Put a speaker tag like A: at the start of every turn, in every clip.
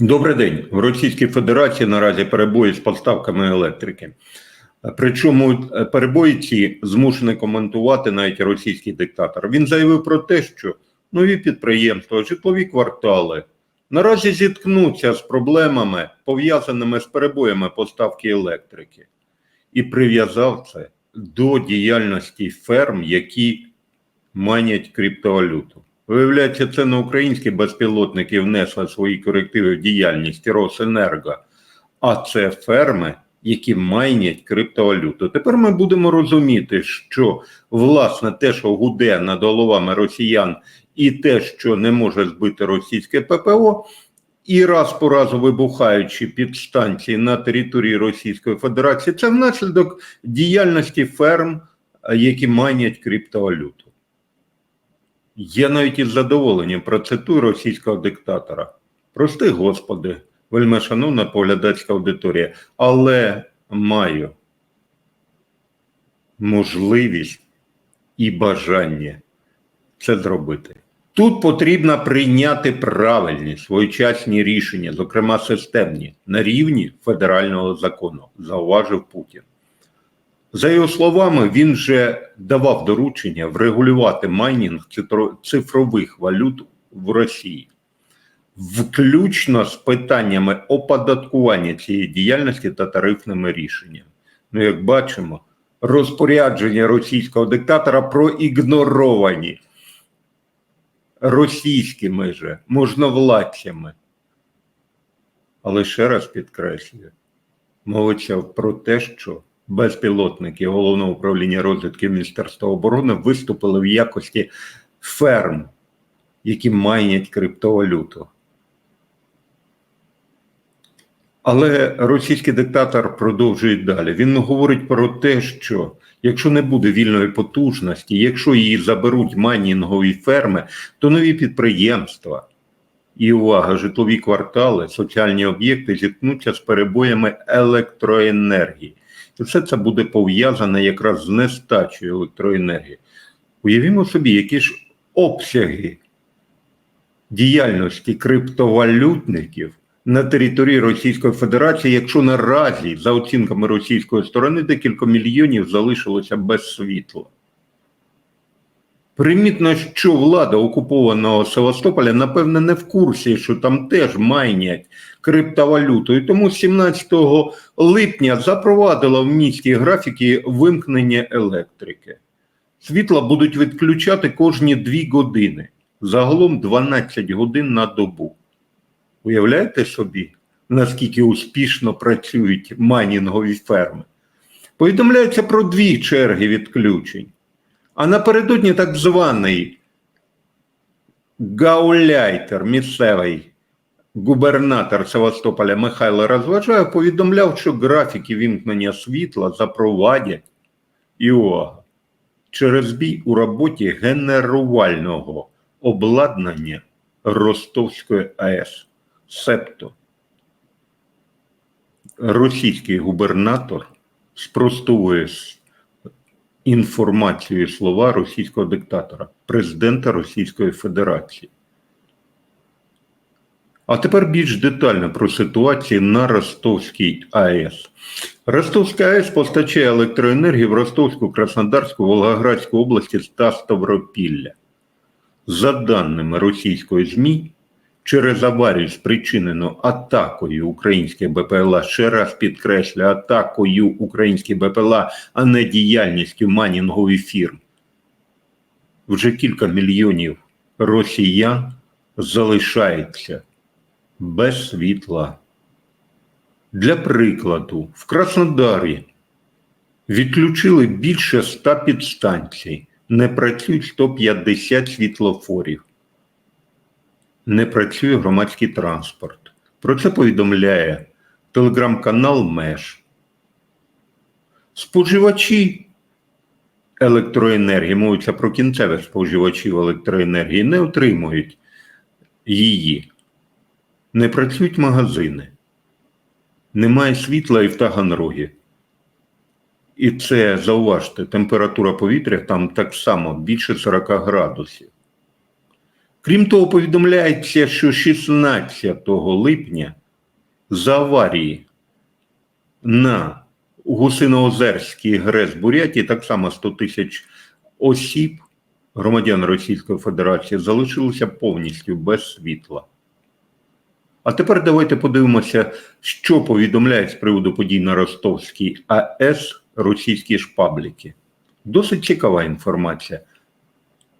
A: Добрий день. В Російській Федерації наразі перебої з поставками електрики. Причому е, перебої ці змушений коментувати навіть російський диктатор. Він заявив про те, що нові підприємства, житлові квартали наразі зіткнуться з проблемами, пов'язаними з перебоями поставки електрики, і прив'язав це до діяльності ферм, які манять криптовалюту. Виявляється, це не українські безпілотники внесли свої корективи в діяльність Росенерго, а це ферми, які майнять криптовалюту. Тепер ми будемо розуміти, що власне те, що гуде над головами росіян, і те, що не може збити російське ППО, і раз по разу вибухаючи підстанції на території Російської Федерації, це внаслідок діяльності ферм, які майнять криптовалюту. Я навіть із задоволенням процитую російського диктатора. Прости, Господи, вельми шановна поглядацька аудиторія, але маю можливість і бажання це зробити. Тут потрібно прийняти правильні своєчасні рішення, зокрема системні, на рівні федерального закону, зауважив Путін. За його словами, він вже давав доручення врегулювати майнінг цифрових валют в Росії, включно з питаннями оподаткування цієї діяльності та тарифними рішеннями. Ну, як бачимо, розпорядження російського диктатора проігноровані російськими же можновладцями. Але ще раз підкреслюю, мовиться про те, що безпілотники головного управління розвідки Міністерства оборони виступили в якості ферм, які майнять криптовалюту. Але російський диктатор продовжує далі. Він говорить про те, що якщо не буде вільної потужності, якщо її заберуть майнінгові ферми, то нові підприємства і увага, житлові квартали, соціальні об'єкти зіткнуться з перебоями електроенергії. І все це буде пов'язане якраз з нестачею електроенергії. Уявімо собі, які ж обсяги діяльності криптовалютників на території Російської Федерації, якщо наразі, за оцінками російської сторони, декілька мільйонів залишилося без світла. Примітно, що влада окупованого Севастополя, напевне, не в курсі, що там теж майнять криптовалюту. І тому 17 липня запровадила в місті графіки вимкнення електрики. Світла будуть відключати кожні 2 години, загалом 12 годин на добу. Уявляєте собі, наскільки успішно працюють майнінгові ферми? Повідомляється про дві черги відключень. А напередодні так званий гауляйтер, місцевий губернатор Севастополя Михайло Розважаєв повідомляв, що графіки вімкнення світла запровадять і через бій у роботі генерувального обладнання Ростовської АЕС. Себто російський губернатор спростовує інформацію слова російського диктатора, президента Російської Федерації. А тепер більш детально про ситуацію на Ростовській АЕС. Ростовська АЕС постачає електроенергію в Ростовську, Краснодарську, Волгоградську області та Ставропілля. За даними російської ЗМІ, через аварію, спричинену атакою українських БПЛА, ще раз підкреслю, атакою українських БПЛА, а не діяльністю манінгових фірм. Вже кілька мільйонів росіян залишається без світла. Для прикладу, в Краснодарі відключили більше 100 підстанцій, не працюють 150 світлофорів не працює громадський транспорт. Про це повідомляє телеграм-канал Меж. Споживачі електроенергії, мовиться про кінцевих споживачів електроенергії, не отримують її. Не працюють магазини, немає світла і в Таганрогі. І це зауважте, температура повітря там так само більше 40 градусів. Крім того, повідомляється, що 16 липня за аварії на Гусиноозерській ГРЕС Бурятії так само 100 тисяч осіб, громадян Російської Федерації, залишилися повністю без світла. А тепер давайте подивимося, що повідомляють з приводу подій на Ростовській АЕС російські ж пабліки. Досить цікава інформація.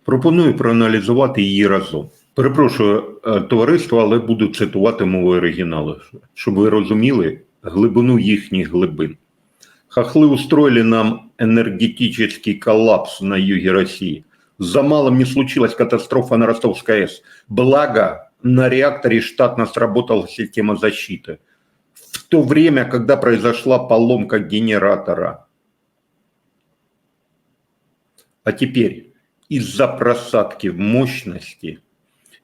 A: Пропоную проаналізувати її разом. Перепрошую е, товариство, але буду цитувати мовою оригіналу, щоб ви розуміли глибину їхніх глибин. Хохлы устроили нам энергетический коллапс на юге России. За малым не случилась катастрофа на Ростовской АЭС. Благо, на реакторе штатно сработала система защиты. В то время, когда произошла поломка генератора. А теперь из-за просадки в мощности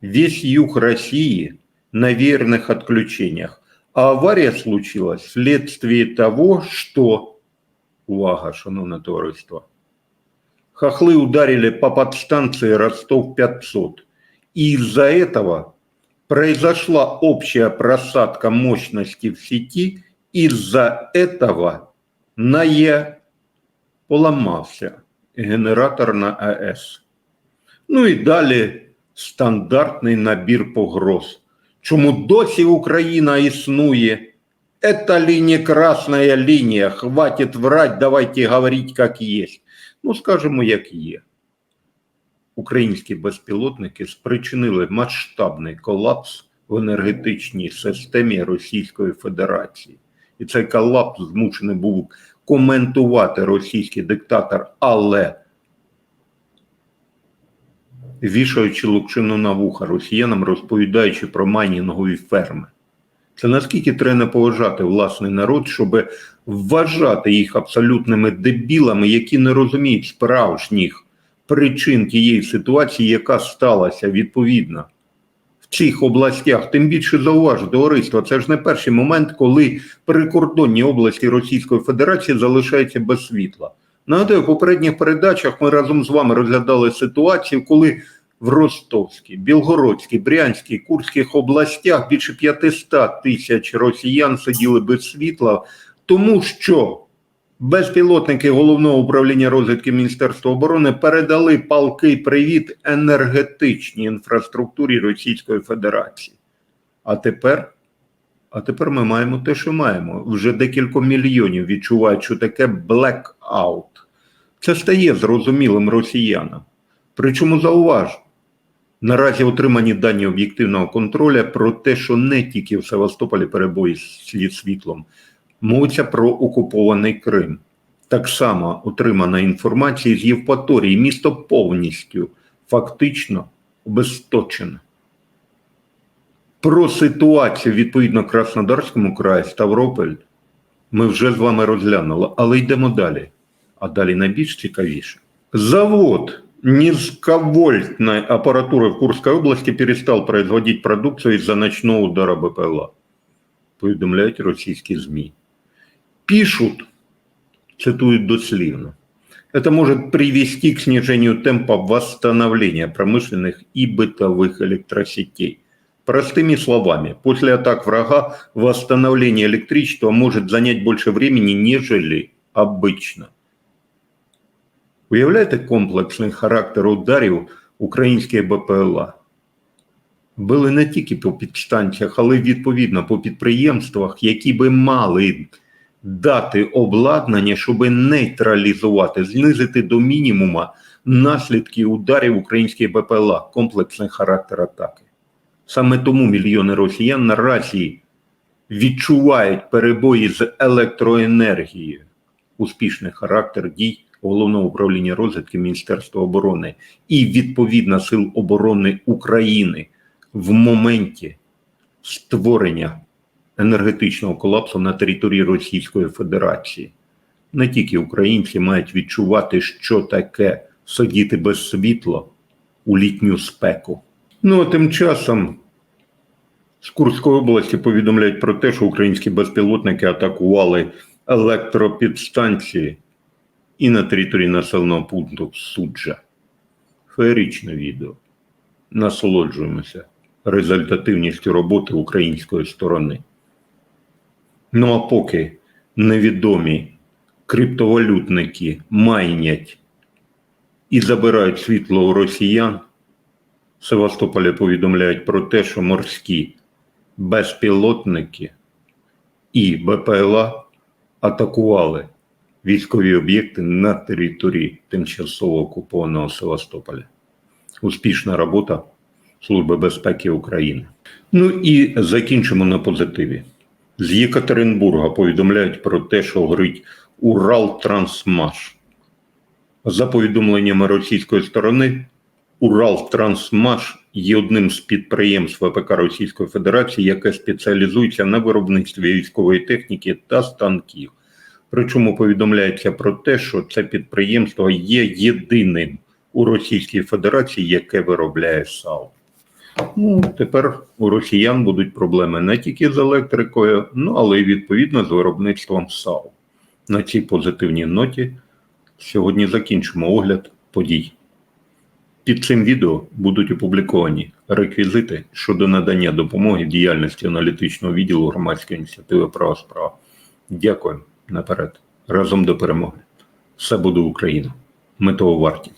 A: весь юг России на верных отключениях. А авария случилась вследствие того, что, увага, шановне товариство, хохлы ударили по подстанции Ростов-500. И из-за этого произошла общая просадка мощности в сети. Из-за этого на Е поломався генератор на АЕС. Ну і далі стандартний набір погроз. Чому досі Україна існує? Это ли красная линия? Хватит врать, давайте говорить как есть. Ну, скажемо, як є. Українські безпілотники спричинили масштабний колапс в енергетичній системі Російської Федерації. І цей колапс змушений був коментувати російський диктатор, але вішаючи лукчину на вуха росіянам, розповідаючи про майнінгові ферми. Це наскільки треба поважати власний народ, щоб вважати їх абсолютними дебілами, які не розуміють справжніх причин тієї ситуації, яка сталася відповідно цих областях. Тим більше зауважу, товариство, це ж не перший момент, коли прикордонні області Російської Федерації залишаються без світла. Нагадаю, в попередніх передачах ми разом з вами розглядали ситуацію, коли в Ростовській, Білгородській, Брянській, Курських областях більше 500 тисяч росіян сиділи без світла, тому що безпілотники головного управління розвідки Міністерства оборони передали палкий привіт енергетичній інфраструктурі Російської Федерації. А тепер, а тепер ми маємо те, що маємо. Вже декілька мільйонів відчувають, що таке блекаут. Це стає зрозумілим росіянам. Причому зауважу, наразі отримані дані об'єктивного контроля про те, що не тільки в Севастополі перебої зі світлом, мовиться про окупований Крим. Так само отримана інформація з Євпаторії. Місто повністю фактично обесточене. Про ситуацію відповідно Краснодарському краї, Ставрополь, ми вже з вами розглянули, але йдемо далі. А далі найбільш цікавіше. Завод низковольтной аппаратуры в Курской области перестал производить продукцию из-за ночного удара БПЛА. Повідомляють російські ЗМІ Пишут, цитуют дослівно, это может привести к снижению темпа восстановления промышленных и бытовых электросетей. Простыми словами, после атак врага восстановление электричества может занять больше времени, нежели обычно. Уявляєте комплексний характер ударів української БПЛА? Били не тільки по підстанціях, але й відповідно по підприємствах, які би мали дати обладнання, щоб нейтралізувати, знизити до мінімума наслідки ударів української БПЛА, комплексний характер атаки. Саме тому мільйони росіян наразі відчувають перебої з електроенергією, успішний характер дій головного управління розвідки Міністерства оборони і відповідно Сил оборони України в моменті створення енергетичного колапсу на території Російської Федерації. Не тільки українці мають відчувати, що таке сидіти без світла у літню спеку. Ну а тим часом з Курської області повідомляють про те, що українські безпілотники атакували електропідстанції і на території населеного пункту Суджа. Феєричне відео. насолоджуємося результативністю роботи української сторони. Ну а поки невідомі криптовалютники майнять і забирають світло у росіян, Севастополі повідомляють про те, що морські безпілотники і БПЛА атакували військові об'єкти на території тимчасово окупованого Севастополя. Успішна робота Служби безпеки України. Ну і закінчимо на позитиві. З Єкатеринбурга повідомляють про те, що горить Уралтрансмаш. За повідомленнями російської сторони, Уралтрансмаш є одним з підприємств ВПК Російської Федерації, яке спеціалізується на виробництві військової техніки та станків. Причому повідомляється про те, що це підприємство є єдиним у Російській Федерації, яке виробляє САУ. Ну, тепер у росіян будуть проблеми не тільки з електрикою, ну але й відповідно з виробництвом САУ. На цій позитивній ноті сьогодні закінчимо огляд подій. Під цим відео будуть опубліковані реквізити щодо надання допомоги діяльності аналітичного відділу громадської ініціативи права справа. Дякую наперед. Разом до перемоги. Все буде Україна. Ми того варті.